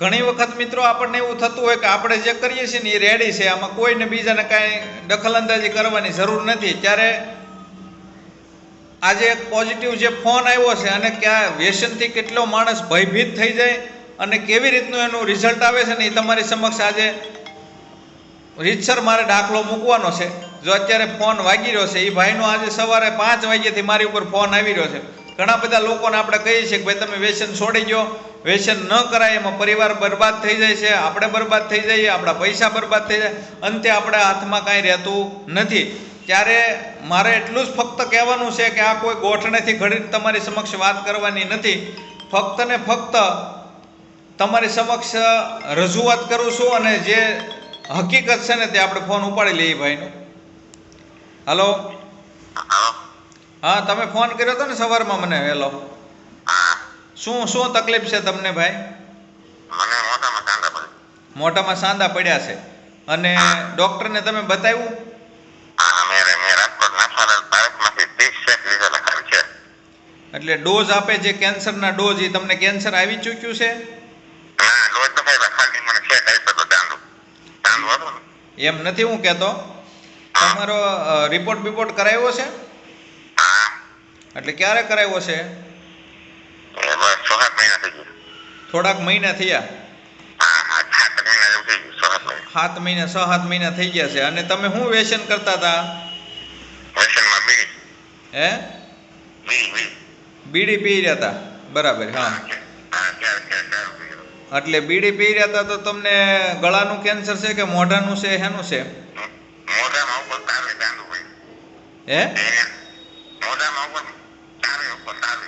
ઘણી વખત મિત્રો આપણને એવું થતું હોય કે આપણે જે કરીએ છીએ ને એ રેડી છે. આમાં કોઈને બીજાને કાંઈ દખલઅંદાજી કરવાની જરૂર નથી. ત્યારે આજે એક પોઝિટિવ જે ફોન આવ્યો છે અને ક્યાં વ્યસનથી કેટલો માણસ ભયભીત થઈ જાય અને કેવી રીતનું એનું રિઝલ્ટ આવે છે ને એ તમારી સમક્ષ આજે રીતસર મારે દાખલો મૂકવાનો છે. જો અત્યારે ફોન વાગી રહ્યો છે, એ ભાઈનો આજે સવારે પાંચ વાગ્યાથી મારી ઉપર ફોન આવી રહ્યો છે. ઘણા બધા લોકોને આપણે કહીએ છીએ કે ભાઈ તમે વ્યસન છોડી ગયો વ્યસન ન કરાય એમાં પરિવાર બરબાદ થઈ જાય છે આપણે બરબાદ થઈ જઈએ આપણા પૈસા બરબાદ થઈ જાય અંતે આપણા હાથમાં કાંઈ રહેતું નથી. ત્યારે મારે એટલું જ ફક્ત કહેવાનું છે કે આ કોઈ ગોઠણેથી ઘડીને તમારી સમક્ષ વાત કરવાની નથી. ફક્ત ને ફક્ત તમારી સમક્ષ રજૂઆત કરું છું અને જે હકીકત છે ને તે આપણે ફોન ઉપાડી લઈએ ભાઈનો. હલો? હા તમે ફોન કર્યો હતો ને સવારમાં મને વહેલો હા શું શું તકલીફ છે તમને ભાઈ? મને મોટામાં કાંદા પડ્યા. મોટામાં સાંધા પડ્યા છે. અને ડોક્ટરને તમે બતાવ્યું? એટલે ડોઝ આપે જે કેન્સરના ડોઝ એ તમને કેન્સર આવી ચૂક્યું છે? એમ નથી હું કહેતો તમારો રિપોર્ટ બિપોર્ટ કરાવ્યો છે? એટલે ક્યારે કરાવ્યો છે? મહિના થઈ ગયા. થોડાક મહિના થયા? સાત મહિના થઈ છ સાત મહિના. થઈ ગયા છે. અને તમે શું વ્યસન કરતા હતા? બીડી. હે? બીડી પી રહ્યા હતા? બરાબર હા. એટલે બીડી પી રહ્યા હતા તો તમને ગળાનું કેન્સર છે કે મોઢાનું છે? હેનું છે? હે એને મોઢામાં ઉપર તારે ઉપર તારે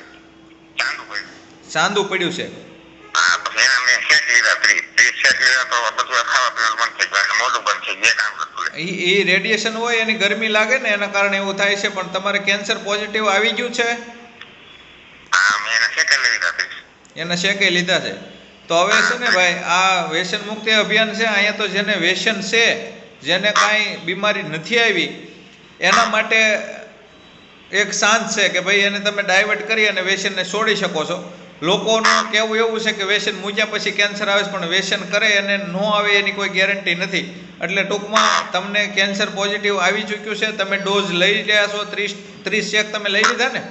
ચાંદુ પડ્યું ચાંદુ પડ્યું છે હા પછી એના મેં સેટ લીધા ત્રીસ ત્રીસ સેટ લીધા તો બધું ખાવા પીવાનું બંધ થઈ ગયું અને મોઢું બંધ પડ્યું છે. એ રેડિયેશન હોય એની ગરમી લાગે ને એના કારણે એવું થાય છે પણ તમારે કેન્સર પોઝિટિવ આવી ગયું છે? એના લઈ લીધા છે. તો હવે છે ને ભાઈ આ વ્યસન મુક્તિ અભિયાન છે અહીંયા તો જેને વ્યસન છે જેને કાંઈ બીમારી નથી આવી એના માટે એક શાંત છે કે ભાઈ એને તમે ડાયવર્ટ કરી અને વ્યસનને છોડી શકો છો. લોકોનું કહેવું એવું છે કે વ્યસન મૂજ્યા પછી કેન્સર આવે છે, પણ વ્યસન કરે અને ન આવે એની કોઈ ગેરંટી નથી. એટલે ટૂંકમાં તમને કેન્સર પોઝિટિવ આવી ચૂક્યું છે, તમે ડોઝ લઈ રહ્યા છો, ત્રીસ ત્રીસ ચેક તમે લઈ લીધા ને?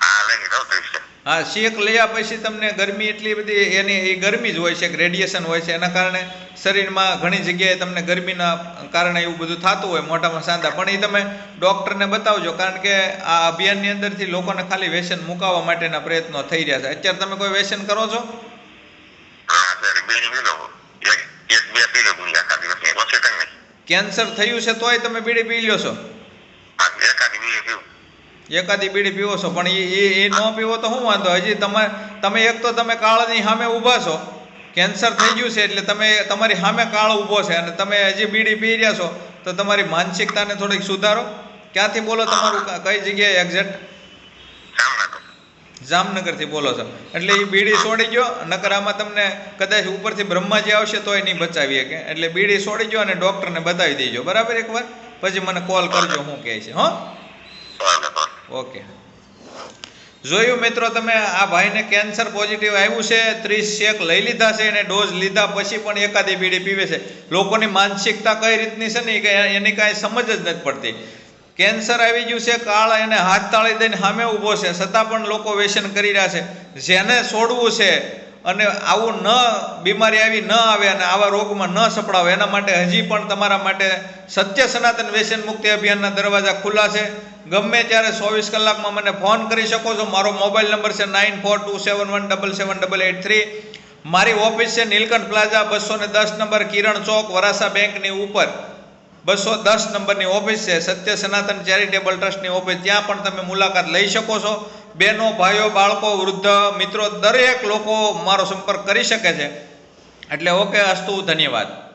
હા, લઈ લીધો, ત્રીસ સેટ હા શેક લયા પછી તમને ગરમી એટલી બધી એની એ ગરમી જ હોય છે કે રેડિયેશન હોય છે. એના કારણે શરીરમાં ઘણી જગ્યાએ તમને ગરમીના કારણે એવું બધું થતું હોય મોઢામાં સાંધા. પણ એ તમે ડૉક્ટરને બતાવજો કારણ કે આ અભિયાનની અંદરથી લોકોને ખાલી વ્યસન મુકાવવા માટેના પ્રયત્નો થઈ રહ્યા છે. અત્યારે તમે કોઈ વ્યસન કરો છો? કેન્સર થયું છે તોય તમે બીડી પી લ્યો છો? એકાદી બીડી પીવું છો, પણ એ એ એ ન પીવો તો શું વાંધો? હજી તમે તમે એક તો તમે કાળની સામે ઊભા છો, કેન્સર થઈ ગયું છે એટલે તમે તમારી સામે કાળ ઊભો છે અને તમે હજી બીડી પી રહ્યા છો, તો તમારી માનસિકતાને થોડીક સુધારો. ક્યાંથી બોલો તમારું? કઈ જગ્યાએ એક્ઝેક્ટ જામનગરથી બોલો છો. એટલે એ બીડી છોડી ગયો, નકર આમાં તમને કદાચ ઉપરથી બ્રહ્માજી આવશે તોય નહીં બચાવી શકે એટલે બીડી છોડી ગયો અને ડૉક્ટરને બતાવી દેજો. બરાબર એકવાર? પછી મને કોલ કરજો, હું કહે છે, હો? ઓકે. જોયું મિત્રો તમે, આ ભાઈને કેન્સર પોઝિટિવ આવ્યું છે, ત્રીસ શેક લઈ લીધા છે અને ડોઝ લીધા પછી પણ એકાદી બીડી પીવે છે. લોકોની માનસિકતા કઈ રીતની છે ને એની કાંઈ સમજ જ નથી પડતી. કેન્સર આવી ગયું છે, કાળ એને હાથ તાળી દઈને સામે ઊભો છે, છતાં પણ લોકો વ્યસન કરી રહ્યા છે. જેને છોડવું છે અને આવું ન, બીમારી આવી ન આવે અને આવા રોગમાં ન સપડાવે. એના માટે હજી પણ તમારા માટે સત્ય સનાતન વ્યસન મુક્તિ અભિયાનના દરવાજા ખુલ્લા છે. ગમે ત્યારે ચોવીસ કલાકમાં મને ફોન કરી શકો છો. મારો મોબાઈલ નંબર છે nine four two seven one double seven double eight three મારી ઓફિસ છે નીલકંઠ પ્લાઝા બસો ને દસ નંબર કિરણ ચોક, વરાસા બેંકની ઉપર. બસો દસ નંબરની ઓફિસ છે. સત્ય સનાતન ચેરિટેબલ ટ્રસ્ટની ઓફિસ. ત્યાં પણ તમે મુલાકાત લઈ શકો છો. બહેનો ભાઈઓ, બાળકો, વૃદ્ધ, મિત્રો, દરેક લોકો મારો સંપર્ક કરી શકે છે. એટલે ઓકે, અસ્તુ, ધન્યવાદ.